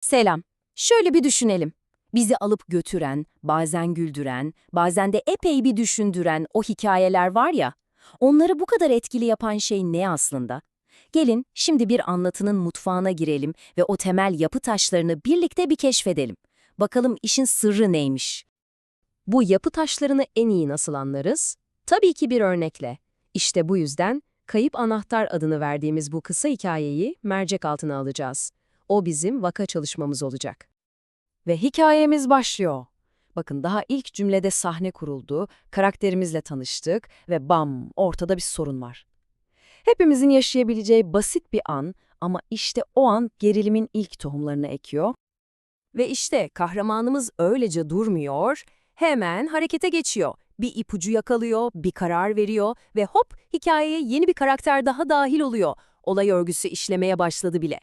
Selam. Şöyle bir düşünelim. Bizi alıp götüren, bazen güldüren, bazen de epey bir düşündüren o hikayeler var ya, onları bu kadar etkili yapan şey ne aslında? Gelin şimdi bir anlatının mutfağına girelim ve o temel yapı taşlarını birlikte bir keşfedelim. Bakalım işin sırrı neymiş? Bu yapı taşlarını en iyi nasıl anlarız? Tabii ki bir örnekle. İşte bu yüzden Kayıp Anahtar adını verdiğimiz bu kısa hikayeyi mercek altına alacağız. O bizim vaka çalışmamız olacak. Ve hikayemiz başlıyor. Bakın daha ilk cümlede sahne kuruldu, karakterimizle tanıştık ve bam ortada bir sorun var. Hepimizin yaşayabileceği basit bir an ama işte o an gerilimin ilk tohumlarını ekiyor. Ve işte kahramanımız öylece durmuyor, hemen harekete geçiyor. Bir ipucu yakalıyor, bir karar veriyor ve hop hikayeye yeni bir karakter daha dahil oluyor. Olay örgüsü işlemeye başladı bile.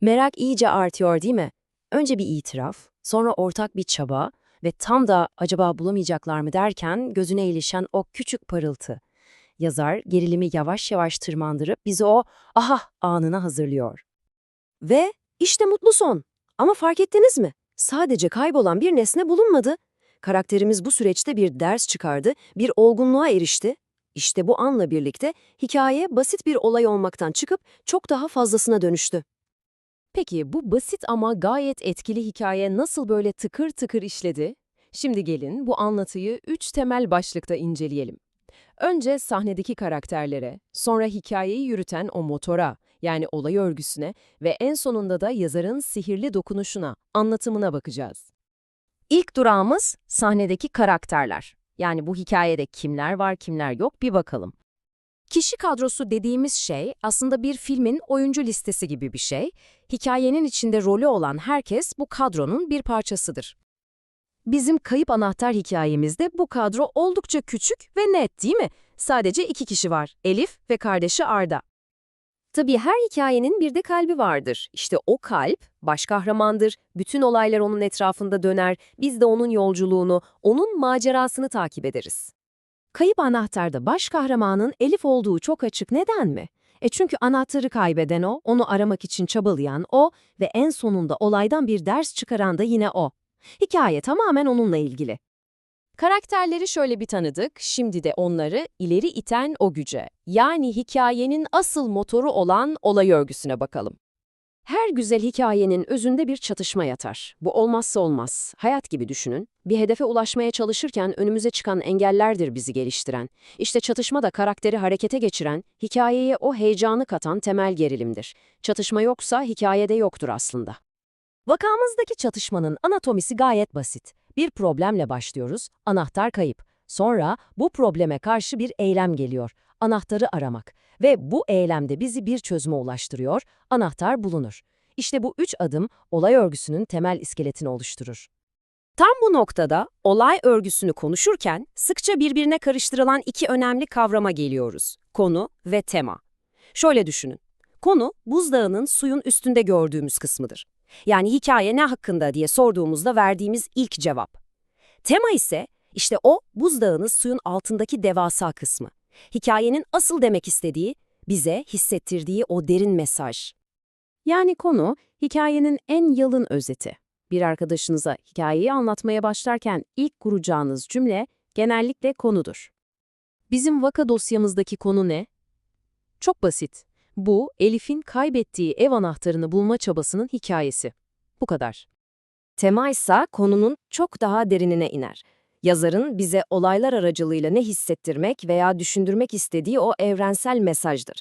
Merak iyice artıyor değil mi? Önce bir itiraf, sonra ortak bir çaba ve tam da acaba bulamayacaklar mı derken gözüne ilişen o küçük parıltı. Yazar gerilimi yavaş yavaş tırmandırıp bizi o aha anına hazırlıyor. Ve işte mutlu son. Ama fark ettiniz mi? Sadece kaybolan bir nesne bulunmadı. Karakterimiz bu süreçte bir ders çıkardı, bir olgunluğa erişti. İşte bu anla birlikte hikaye basit bir olay olmaktan çıkıp çok daha fazlasına dönüştü. Peki bu basit ama gayet etkili hikaye nasıl böyle tıkır tıkır işledi? Şimdi gelin bu anlatıyı üç temel başlıkta inceleyelim. Önce sahnedeki karakterlere, sonra hikayeyi yürüten o motora, yani olay örgüsüne ve en sonunda da yazarın sihirli dokunuşuna, anlatımına bakacağız. İlk durağımız sahnedeki karakterler. Yani bu hikayede kimler var kimler yok bir bakalım. Kişi kadrosu dediğimiz şey aslında bir filmin oyuncu listesi gibi bir şey. Hikayenin içinde rolü olan herkes bu kadronun bir parçasıdır. Bizim kayıp anahtar hikayemizde bu kadro oldukça küçük ve net değil mi? Sadece iki kişi var, Elif ve kardeşi Arda. Tabii her hikayenin bir de kalbi vardır. İşte o kalp baş kahramandır, bütün olaylar onun etrafında döner, biz de onun yolculuğunu, onun macerasını takip ederiz. Kayıp anahtarda baş kahramanın Elif olduğu çok açık neden mi? E çünkü anahtarı kaybeden o, onu aramak için çabalayan o ve en sonunda olaydan bir ders çıkaran da yine o. Hikaye tamamen onunla ilgili. Karakterleri şöyle bir tanıdık, şimdi de onları ileri iten o güce, yani hikayenin asıl motoru olan olay örgüsüne bakalım. Her güzel hikayenin özünde bir çatışma yatar. Bu olmazsa olmaz. Hayat gibi düşünün. Bir hedefe ulaşmaya çalışırken önümüze çıkan engellerdir bizi geliştiren. İşte çatışma da karakteri harekete geçiren, hikayeye o heyecanı katan temel gerilimdir. Çatışma yoksa hikayede yoktur aslında. Vakamızdaki çatışmanın anatomisi gayet basit. Bir problemle başlıyoruz, anahtar kayıp. Sonra bu probleme karşı bir eylem geliyor, anahtarı aramak. Ve bu eylemde bizi bir çözüme ulaştırıyor, anahtar bulunur. İşte bu üç adım olay örgüsünün temel iskeletini oluşturur. Tam bu noktada olay örgüsünü konuşurken sıkça birbirine karıştırılan iki önemli kavrama geliyoruz. Konu ve tema. Şöyle düşünün. Konu, buzdağının suyun üstünde gördüğümüz kısmıdır. Yani hikaye ne hakkında diye sorduğumuzda verdiğimiz ilk cevap. Tema ise işte o buzdağının suyun altındaki devasa kısmı. Hikayenin asıl demek istediği, bize hissettirdiği o derin mesaj. Yani konu, hikayenin en yalın özeti. Bir arkadaşınıza hikayeyi anlatmaya başlarken ilk kuracağınız cümle genellikle konudur. Bizim vaka dosyamızdaki konu ne? Çok basit. Bu, Elif'in kaybettiği ev anahtarını bulma çabasının hikayesi. Bu kadar. Tema ise konunun çok daha derinine iner. Yazarın bize olaylar aracılığıyla ne hissettirmek veya düşündürmek istediği o evrensel mesajdır.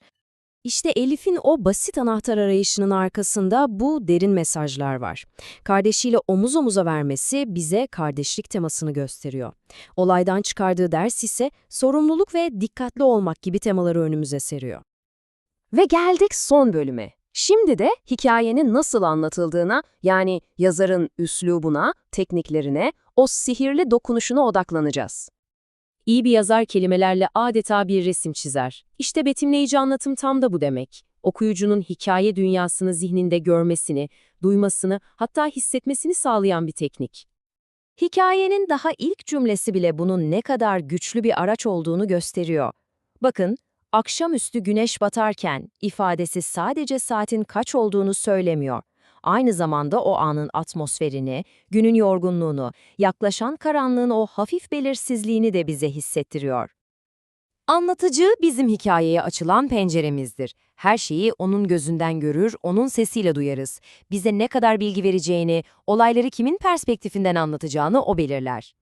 İşte Elif'in o basit anahtar arayışının arkasında bu derin mesajlar var. Kardeşiyle omuz omuza vermesi bize kardeşlik temasını gösteriyor. Olaydan çıkardığı ders ise sorumluluk ve dikkatli olmak gibi temaları önümüze seriyor. Ve geldik son bölüme. Şimdi de hikayenin nasıl anlatıldığına, yani yazarın üslubuna, tekniklerine, o sihirli dokunuşuna odaklanacağız. İyi bir yazar kelimelerle adeta bir resim çizer. İşte betimleyici anlatım tam da bu demek. Okuyucunun hikaye dünyasını zihninde görmesini, duymasını, hatta hissetmesini sağlayan bir teknik. Hikayenin daha ilk cümlesi bile bunun ne kadar güçlü bir araç olduğunu gösteriyor. Bakın, akşamüstü güneş batarken ifadesi sadece saatin kaç olduğunu söylemiyor. aynı zamanda o anın atmosferini, günün yorgunluğunu, yaklaşan karanlığın o hafif belirsizliğini de bize hissettiriyor. Anlatıcı bizim hikayeye açılan penceremizdir. Her şeyi onun gözünden görür, onun sesiyle duyarız. Bize ne kadar bilgi vereceğini, olayları kimin perspektifinden anlatacağını o belirler.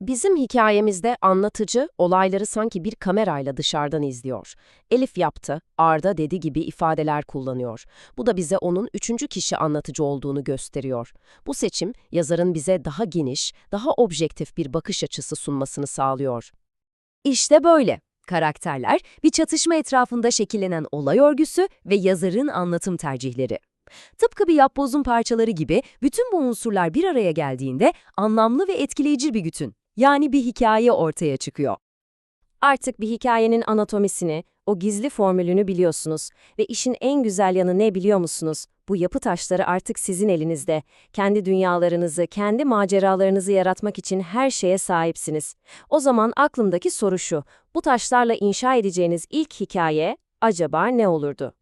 Bizim hikayemizde anlatıcı olayları sanki bir kamerayla dışarıdan izliyor. Elif yaptı, Arda dedi gibi ifadeler kullanıyor. Bu da bize onun üçüncü kişi anlatıcı olduğunu gösteriyor. Bu seçim yazarın bize daha geniş, daha objektif bir bakış açısı sunmasını sağlıyor. İşte böyle. Karakterler, bir çatışma etrafında şekillenen olay örgüsü ve yazarın anlatım tercihleri. Tıpkı bir yapbozun parçaları gibi bütün bu unsurlar bir araya geldiğinde anlamlı ve etkileyici bir bütün, yani bir hikaye ortaya çıkıyor. Artık bir hikayenin anatomisini, o gizli formülünü biliyorsunuz ve işin en güzel yanı ne biliyor musunuz? Bu yapı taşları artık sizin elinizde. Kendi dünyalarınızı, kendi maceralarınızı yaratmak için her şeye sahipsiniz. O zaman aklımdaki soru şu, bu taşlarla inşa edeceğiniz ilk hikaye acaba ne olurdu?